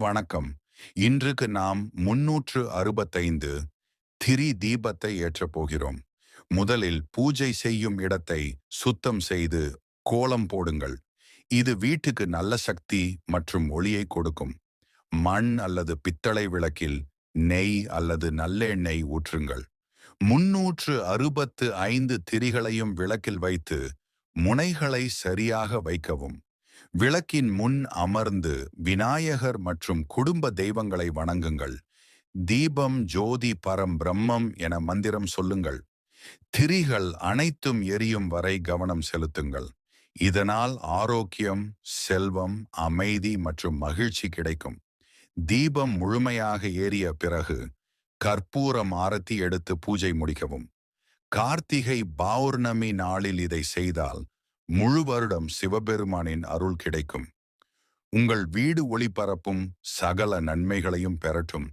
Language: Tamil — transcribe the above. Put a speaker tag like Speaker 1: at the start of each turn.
Speaker 1: வணக்கம். இன்றுக்கு நாம் முன்னூற்று அறுபத்தைந்து திரி தீபத்தை ஏற்றப் போகிறோம். முதலில் பூஜை செய்யும் இடத்தை சுத்தம் செய்து கோலம் போடுங்கள். இது வீட்டுக்கு நல்ல சக்தி மற்றும் ஒளியை கொடுக்கும். மண் அல்லது பித்தளை விளக்கில் நெய் அல்லது நல்லெண்ணெய் ஊற்றுங்கள். முன்னூற்று அறுபத்து ஐந்து திரிகளையும் விளக்கில் வைத்து முனைகளை சரியாக வைக்கவும். விளக்கின் முன் அமர்ந்து விநாயகர் மற்றும் குடும்ப தெய்வங்களை வணங்குங்கள். தீபம் ஜோதி பரம் பிரம்மம் என மந்திரம் சொல்லுங்கள். திரிகள் அனைத்தும் எரியும் வரை கவனம் செலுத்துங்கள். இதனால் ஆரோக்கியம் செல்வம் அமைதி மற்றும் மகிழ்ச்சி கிடைக்கும். தீபம் முழுமையாக ஏறிய பிறகு கற்பூரம் ஆரத்தி எடுத்து பூஜை முடிக்கவும். கார்த்திகை பௌர்ணமி நாளில் இதை செய்தால் முழு வருடம் சிவபெருமானின் அருள் கிடைக்கும். உங்கள் வீடு ஒளிபரப்பும் சகல நன்மைகளையும் பெறட்டும்.